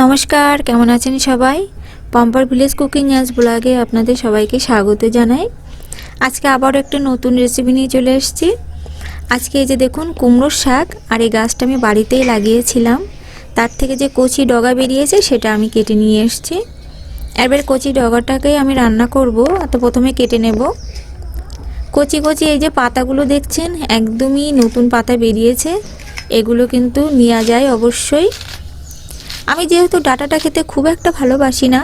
নমস্কার, কেমন আছেন সবাই? পম্পার ভিলেজ কুকিং অ্যাজ ব্লগে আপনাদের সবাইকে স্বাগত জানাই। আজকে আবারও একটা নতুন রেসিপি নিয়ে চলে এসেছি। আজকে এই যে দেখুন, কুমড়োর শাক আর এই গাছটা আমি বাড়িতেই লাগিয়েছিলাম। তার থেকে যে কচি ডগা বেরিয়েছে, সেটা আমি কেটে নিয়ে এসেছি। এবার কচি ডগাটাকেই আমি রান্না করব, তো প্রথমে কেটে নেব। কচি কচি এই যে পাতাগুলো দেখছেন, একদমই নতুন পাতা বেরিয়েছে। এগুলো কিন্তু নেওয়া যায় অবশ্যই। আমি যেহেতু ডাটাটা খেতে খুব একটা ভালোবাসি না,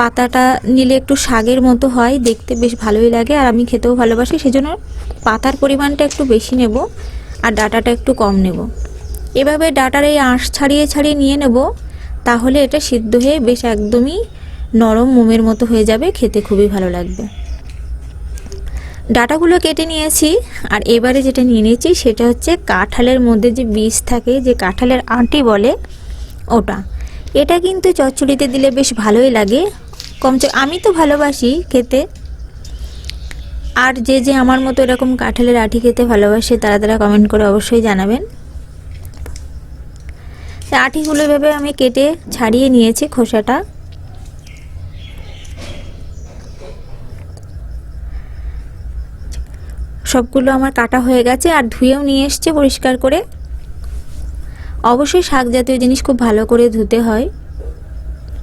পাতাটা নিলে একটু শাকের মতো হয়, দেখতে বেশ ভালোই লাগে আর আমি খেতেও ভালোবাসি, সেজন্য পাতার পরিমাণটা একটু বেশি নেব আর ডাটাটা একটু কম নেব। এভাবে ডাটার এই আঁশ ছাড়িয়ে ছাড়িয়ে নিয়ে নেব, তাহলে এটা সিদ্ধ হয়ে বেশ একদমই নরম মোমের মতো হয়ে যাবে, খেতে খুবই ভালো লাগবে। ডাটাগুলো কেটে নিয়েছি আর এবারে যেটা নিয়ে নিয়েছি সেটা হচ্ছে কাঁঠালের মধ্যে যে বীজ থাকে, যে কাঁঠালের আঁটি বলে ওটা। এটা কিন্তু চচ্চড়িতে দিলে বেশ ভালোই লাগে। কমচে আমি তো ভালোবাসি খেতে। আর যে যে আমার মতো এরকম কাঁঠালের আঠি খেতে ভালোবাসে, তারা তারা কমেন্ট করে অবশ্যই জানাবেন। আঠিগুলো ভেবে আমি কেটে ছাড়িয়ে নিয়েছি খোসাটা। সবগুলো আমার কাটা হয়ে গেছে আর ধুয়েও নিয়ে এসছে পরিষ্কার করে। অবশ্যই শাক জাতীয় জিনিস খুব ভালো করে ধুতে হয়।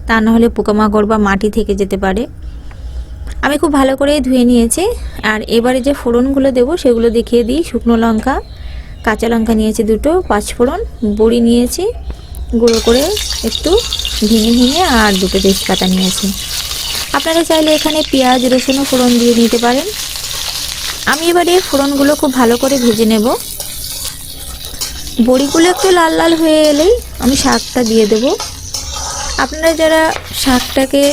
তা নাহলে পোকামাকড় বা মাটি থেকে যেতে পারে। আমি খুব ভালো করেই ধুয়ে নিয়েছি। আর এবারে যে ফোড়নগুলো দেবো সেগুলো দেখিয়ে দিই। শুকনো লঙ্কা, কাঁচা লঙ্কা নিয়েছি দুটো, পাঁচ ফোড়ন, বড়ি নিয়েছি, গুঁড়ো করে একটু ভেঙে ভেঙে আর দুটো তেজপাতা নিয়েছি। আপনারা চাইলে এখানে পেঁয়াজ, রসুনও ফোড়ন দিয়ে নিতে পারেন। আমি এবারে ফোড়নগুলো খুব ভালো করে ভেজে নেব। বড়িগুলো একটু লাল লাল হয়ে এলেই আমি শাকটা দিয়ে দেব। আপনারা যারা শাকটাকে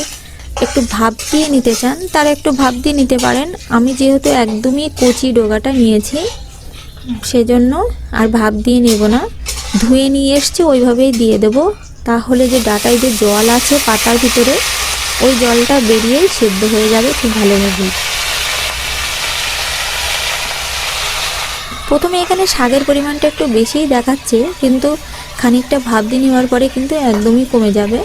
একটু ভাপ দিয়ে নিতে চান, তারা একটু ভাপ দিয়ে নিতে পারেন। আমি যেহেতু একদমই কচি ডোগাটা নিয়েছি, সেজন্য আর ভাপ দিয়ে নেব না। ধুয়ে নিয়ে এসছে, ওইভাবেই দিয়ে দেব। তাহলে যে ডাটায় যে জল আছে পাতার ভিতরে, ওই জলটা বেরিয়েই সেদ্ধ হয়ে যাবে, খুব ভালোভাবে প্রথমে এখানে শাকের পরিমাণটা একটু বেশিই দেখাচ্ছে, কিন্তু খানিকটা ভাব দিয়ে নেওয়ার পরে কিন্তু একদমই কমে যাবে।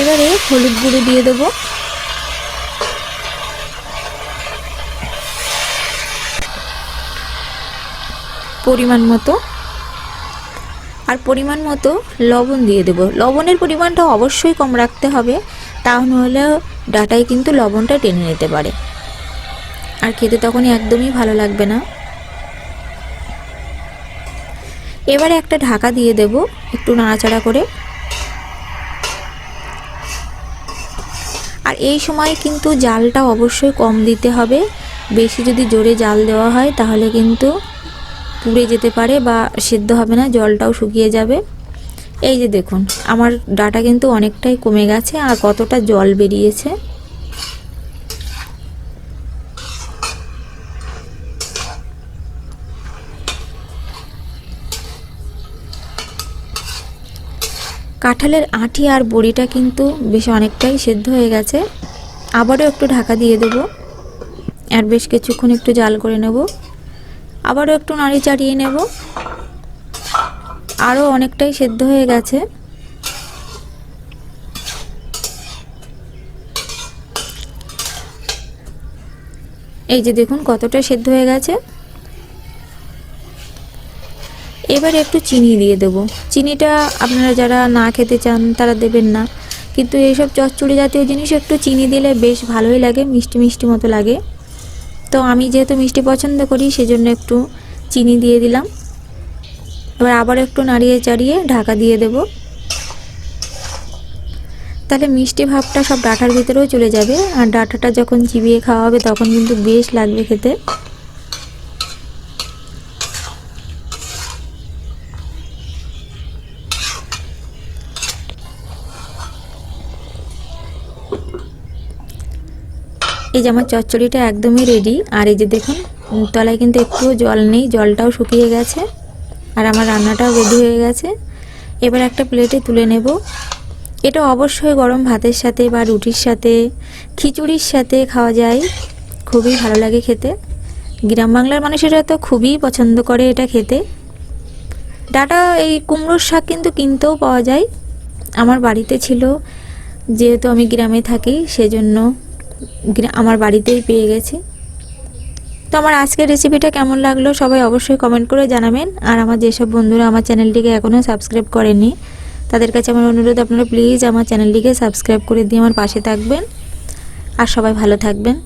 এবারে হলুদ গুঁড়ো দিয়ে দেবো। পরিমাণ মতো। আর পরিমাণ মতো লবণ দিয়ে দেব। লবণের পরিমাণটা অবশ্যই কম রাখতে হবে, তা নাহলে ডাটায় কিন্তু লবণটা টেনে নিতে পারে। আর খেতে তখনই একদমই ভালো লাগবে না। এবারে একটা ঢাকা দিয়ে দেব, একটু নাড়াচাড়া করে। আর এই সময় কিন্তু জালটা অবশ্যই কম দিতে হবে। বেশি যদি জোরে জাল দেওয়া হয়, তাহলে কিন্তু পুড়ে যেতে পারে বা সেদ্ধ হবে না, জলটাও শুকিয়ে যাবে। এই যে দেখুন, আমার ডাটা কিন্তু অনেকটাই কমে গেছে আর কতটা জল বেরিয়েছে। কাঁঠালের আঁটি আর বড়িটা কিন্তু বেশ অনেকটাই সেদ্ধ হয়ে গেছে। আবারও একটু ঢাকা দিয়ে দেব। আর বেশ কিছুক্ষণ একটু জাল করে নেব। আবারও একটু নাড়ি চাড়িয়ে নেব। আরও অনেকটাই সেদ্ধ হয়ে গেছে। এই যে দেখুন কতটা সেদ্ধ হয়ে গেছে। এবার একটু চিনি দিয়ে দেবো। চিনিটা আপনারা যারা না খেতে চান তারা দেবেন না। কিন্তু এইসব চচ্চড়ি জাতীয় জিনিস একটু চিনি দিলে বেশ ভালোই লাগে, মিষ্টি মিষ্টি মতো লাগে। তো আমি যেহেতু মিষ্টি পছন্দ করি, সেজন্য একটু চিনি দিয়ে দিলাম। এবার আবার একটু নাড়িয়ে চাড়িয়ে ঢাকা দিয়ে দেব। তাহলে মিষ্টি ভাবটা সব ডাঁটার ভিতরেও চলে যাবে, আর ডাঁটাটা যখন চিবিয়ে খাওয়া হবে, তখন কিন্তু বেশ লাগবে খেতে। এই যে আমার চচ্চড়িটা একদমই রেডি আর এই যে দেখুন তলায় কিন্তু একটুও জল নেই, জলটাও শুকিয়ে গেছে। আর আমার রান্নাটাও রেডি হয়ে গেছে। এবার একটা প্লেটে তুলে নেব। এটা অবশ্যই গরম ভাতের সাথে বা রুটির সাথে, খিচুড়ির সাথে খাওয়া যায়। খুবই ভালো লাগে খেতে। গ্রাম বাংলার মানুষেরা তো খুবই পছন্দ করে এটা খেতে। ডাটা, এই কুমড়োর শাক কিন্তু কিনতেও পাওয়া যায়। আমার বাড়িতে ছিল, যেহেতু আমি গ্রামে থাকি, সেজন্য আমার বাড়িতেই পেয়ে গেছি। তো আমার আজকের রেসিপিটা কেমন লাগল সবাই অবশ্যই কমেন্ট করে জানাবেন। আর আমার যেসব বন্ধুরা আমার চ্যানেলটিকে এখনও সাবস্ক্রাইব করেনি তাদের কাছে আমার অনুরোধ আপনারা প্লিজ আমার চ্যানেলটিকে সাবস্ক্রাইব করে দিয়ে আমার পাশে থাকবেন। আর সবাই ভালো থাকবেন।